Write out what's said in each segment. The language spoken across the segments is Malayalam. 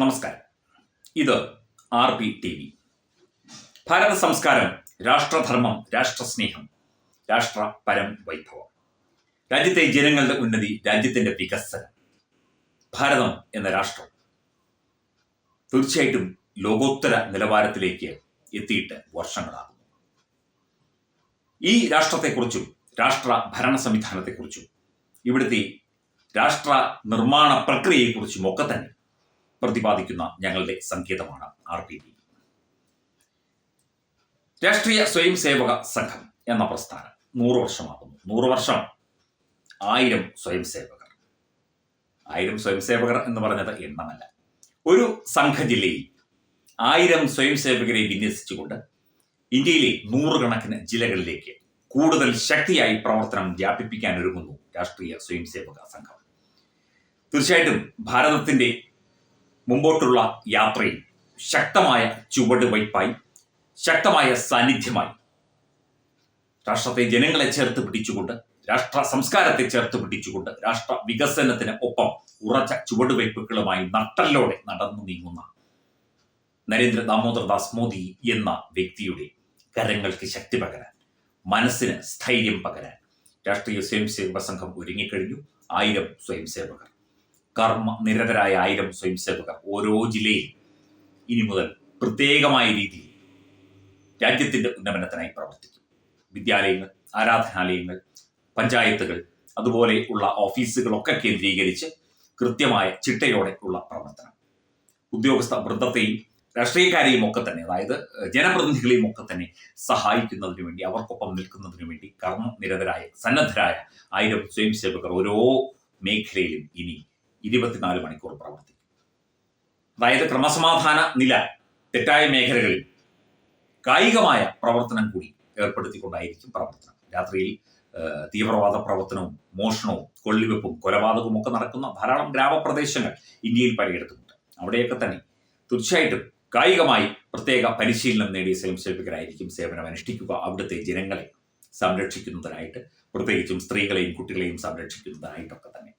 നമസ്കാരം. ഇത് ആർ പി ടി വി. ഭാരത സംസ്കാരം രാഷ്ട്രധർമ്മം രാഷ്ട്രസ്നേഹം രാഷ്ട്ര പരം വൈഭവം. രാജ്യത്തെ ജനങ്ങളുടെ ഉന്നതി രാജ്യത്തിന്റെ വികസനം. ഭാരതം എന്ന രാഷ്ട്രം തീർച്ചയായിട്ടും ലോകോത്തര നിലവാരത്തിലേക്ക് എത്തിയിട്ട് വർഷങ്ങളാകുന്നു ഈ രാഷ്ട്രത്തെക്കുറിച്ചും രാഷ്ട്ര ഭരണ സംവിധാനത്തെക്കുറിച്ചും ഇവിടുത്തെ രാഷ്ട്ര നിർമ്മാണ പ്രക്രിയയെക്കുറിച്ചും ഒക്കെ തന്നെ പ്രതിപാദിക്കുന്ന ഞങ്ങളുടെ സങ്കേതമാണ് ആർ പി ബി രാഷ്ട്രീയ സ്വയം സേവക സംഘം എന്ന പ്രസ്ഥാനം നൂറ് വർഷമാകുന്നു. നൂറ് വർഷം ആയിരം സ്വയം സേവകർ ആയിരം സ്വയം സേവകർ എന്ന് പറഞ്ഞത് എണ്ണമല്ല. ഒരു സംഘ ജില്ലയിൽ ആയിരം സ്വയം സേവകരെ വിന്യസിച്ചുകൊണ്ട് ഇന്ത്യയിലെ നൂറുകണക്കിന് ജില്ലകളിലേക്ക് കൂടുതൽ ശക്തിയായി പ്രവർത്തനം വ്യാപിപ്പിക്കാൻ ഒരുങ്ങുന്നു രാഷ്ട്രീയ സ്വയം സംഘം. തീർച്ചയായിട്ടും ഭാരതത്തിന്റെ മുമ്പോട്ടുള്ള യാത്രയിൽ ശക്തമായ ചുവടുവയ്പായി ശക്തമായ സാന്നിധ്യമായി. രാഷ്ട്രത്തെ ജനങ്ങളെ ചേർത്ത് പിടിച്ചുകൊണ്ട് രാഷ്ട്ര സംസ്കാരത്തെ ചേർത്ത് പിടിച്ചുകൊണ്ട് രാഷ്ട്ര വികസനത്തിന് ഒപ്പം ഉറച്ച ചുവടുവയ്പ്പുകളുമായി നട്ടല്ലോടെ നടന്നു നീങ്ങുന്ന നരേന്ദ്ര ദാമോദർദാസ് മോദി എന്ന വ്യക്തിയുടെ കരങ്ങൾക്ക് ശക്തി പകരാൻ മനസ്സിന് സ്ഥൈര്യം പകരാൻ രാഷ്ട്രീയ സ്വയംസേവക സംഘം ഒരുങ്ങിക്കഴിഞ്ഞു. ആയിരം സ്വയംസേവകർ. കർമ്മ നിരതരായ ആയിരം സ്വയംസേവകർ ഓരോ ജില്ലയിൽ ഇനി മുതൽ പ്രത്യേകമായ രീതിയിൽ രാജ്യത്തിന്റെ ഉന്നമനത്തിനായി പ്രവർത്തിക്കും. വിദ്യാലയങ്ങൾ ആരാധനാലയങ്ങൾ പഞ്ചായത്തുകൾ അതുപോലെ ഉള്ള ഓഫീസുകളൊക്കെ കേന്ദ്രീകരിച്ച് കൃത്യമായ ചിട്ടയോടെ ഉള്ള പ്രവർത്തനം. ഉദ്യോഗസ്ഥ വൃദ്ധത്തെയും രാഷ്ട്രീയക്കാരെയും ഒക്കെ തന്നെ അതായത് ജനപ്രതിനിധികളെയും ഒക്കെ തന്നെ സഹായിക്കുന്നതിനു വേണ്ടി അവർക്കൊപ്പം നിൽക്കുന്നതിനു വേണ്ടി കർമ്മ നിരതരായ സന്നദ്ധരായ ആയിരം സ്വയംസേവകർ ഓരോ മേഖലയിലും ഇനി ഇരുപത്തിനാല് മണിക്കൂർ പ്രവർത്തിക്കും. അതായത് ക്രമസമാധാന നില തെറ്റായ മേഖലകളിൽ കായികമായ പ്രവർത്തനം കൂടി ഏർപ്പെടുത്തിക്കൊണ്ടായിരിക്കും പ്രവർത്തനം. രാത്രിയിൽ തീവ്രവാദ പ്രവർത്തനവും മോഷണവും കൊള്ളിവെപ്പും കൊലപാതകവും ഒക്കെ നടക്കുന്ന ധാരാളം ഗ്രാമപ്രദേശങ്ങൾ ഇന്ത്യയിൽ പലയിടത്തുമുണ്ട്. അവിടെയൊക്കെ തന്നെ തീർച്ചയായിട്ടും കായികമായി പ്രത്യേക പരിശീലനം നേടിയ സ്വയംസേവകരായിരിക്കും സേവനം അനുഷ്ഠിക്കുക അവിടുത്തെ ജനങ്ങളെ സംരക്ഷിക്കുന്നതിനായിട്ട് പ്രത്യേകിച്ചും സ്ത്രീകളെയും കുട്ടികളെയും സംരക്ഷിക്കുന്നതിനായിട്ടൊക്കെ തന്നെ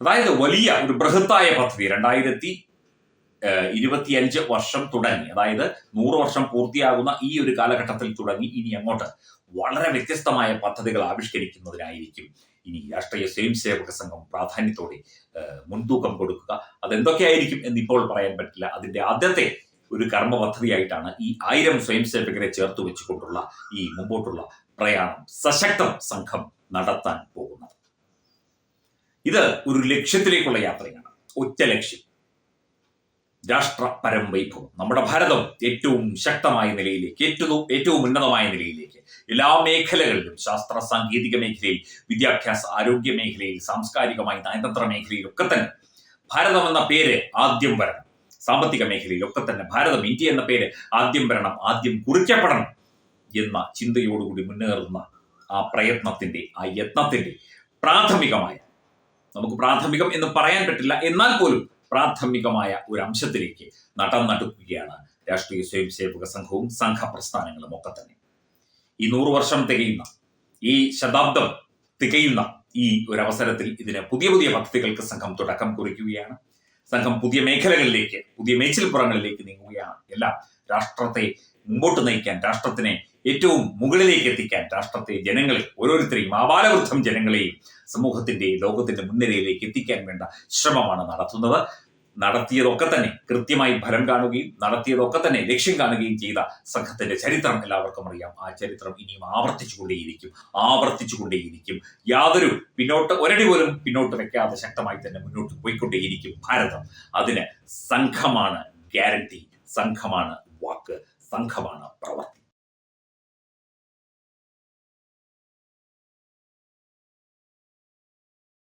അതായത് വലിയ ഒരു ബൃഹത്തായ പദ്ധതി. രണ്ടായിരത്തി ഇരുപത്തിയഞ്ച് വർഷം തുടങ്ങി. അതായത് നൂറ് വർഷം പൂർത്തിയാകുന്ന ഈ ഒരു കാലഘട്ടത്തിൽ തുടങ്ങി. ഇനി അങ്ങോട്ട് വളരെ വ്യത്യസ്തമായ പദ്ധതികൾ ആവിഷ്കരിക്കുന്നതിനായിരിക്കും ഇനി രാഷ്ട്രീയ സ്വയം സേവക സംഘം പ്രാധാന്യത്തോടെ മുൻതൂക്കം കൊടുക്കുക. അതെന്തൊക്കെയായിരിക്കും എന്ന് ഇപ്പോൾ പറയാൻ പറ്റില്ല. അതിന്റെ ആദ്യത്തെ ഒരു കർമ്മ പദ്ധതിയായിട്ടാണ് ഈ ആയിരം സ്വയം സേവകരെ ചേർത്ത് വെച്ചുകൊണ്ടുള്ള ഈ മുമ്പോട്ടുള്ള പ്രയാണം സശക്തം സംഘം നടത്താൻ ഇത് ഒരു ലക്ഷ്യത്തിലേക്കുള്ള യാത്രയാണ്. ഒറ്റ ലക്ഷ്യം. രാഷ്ട്ര പരം വൈഭവം. നമ്മുടെ ഭാരതം ഏറ്റവും ശക്തമായ നിലയിലേക്ക് ഏറ്റവും ഏറ്റവും ഉന്നതമായ നിലയിലേക്ക്. എല്ലാ മേഖലകളിലും ശാസ്ത്ര സാങ്കേതിക മേഖലയിൽ വിദ്യാഭ്യാസ ആരോഗ്യ മേഖലയിൽ സാംസ്കാരികമായി നയതന്ത്ര മേഖലയിൽ ഒക്കെ തന്നെ ഭാരതം എന്ന പേര് ആദ്യം വരണം. സാമ്പത്തിക മേഖലയിൽ ഒക്കെ തന്നെ ഭാരതം ഇന്ത്യ എന്ന പേര് ആദ്യം വരണം ആദ്യം കുറിക്കപ്പെടണം എന്ന ചിന്തയോടുകൂടി മുന്നേറുന്ന ആ പ്രയത്നത്തിന്റെ ആ യത്നത്തിന്റെ പ്രാഥമികമായ നമുക്ക് പ്രാഥമികം എന്ന് പറയാൻ പറ്റില്ല. എന്നാൽ പോലും പ്രാഥമികമായ ഒരു അംശത്തിലേക്ക് നടം നടുക്കുകയാണ് രാഷ്ട്രീയ സ്വയംസേവക സംഘവും സംഘപ്രസ്ഥാനങ്ങളും ഒക്കെ തന്നെ. ഈ നൂറു വർഷം തികയുന്ന ഈ ശതാബ്ദം തികയുന്ന ഈ ഒരു അവസരത്തിൽ ഇതിന് പുതിയ പുതിയ പദ്ധതികൾക്ക് സംഘം തുടക്കം കുറിക്കുകയാണ്. സംഘം പുതിയ മേഖലകളിലേക്ക് പുതിയ മേച്ചിൽപ്പുറങ്ങളിലേക്ക് നീങ്ങുകയാണ്. എല്ലാം രാഷ്ട്രത്തെ മുമ്പോട്ട് നയിക്കാൻ രാഷ്ട്രത്തിനെ ഏറ്റവും മുകളിലേക്ക് എത്തിക്കാൻ രാഷ്ട്രത്തെ ജനങ്ങളെ ഓരോരുത്തരെയും ആപാലവൃദ്ധം ജനങ്ങളെയും സമൂഹത്തിന്റെ ലോകത്തിന്റെ മുൻനിരയിലേക്ക് എത്തിക്കാൻ വേണ്ട ശ്രമമാണ് നടത്തുന്നത്. നടത്തിയതൊക്കെ തന്നെ കൃത്യമായി ഫലം കാണുകയും നടത്തിയതൊക്കെ തന്നെ ലക്ഷ്യം കാണുകയും ചെയ്ത സംഘത്തിന്റെ ചരിത്രം എല്ലാവർക്കും അറിയാം. ആ ചരിത്രം ഇനിയും ആവർത്തിച്ചുകൊണ്ടേയിരിക്കും. ആവർത്തിച്ചുകൊണ്ടേയിരിക്കും. യാതൊരു പിന്നോട്ട് ഒരടി പോലും പിന്നോട്ട് വെക്കാതെ ശക്തമായി തന്നെ മുന്നോട്ട് പോയിക്കൊണ്ടേയിരിക്കും ഭാരതം. അതിന് സംഘമാണ് ഗ്യാരണ്ടി സംഘമാണ് വാക്ക്. സംഘമാണ്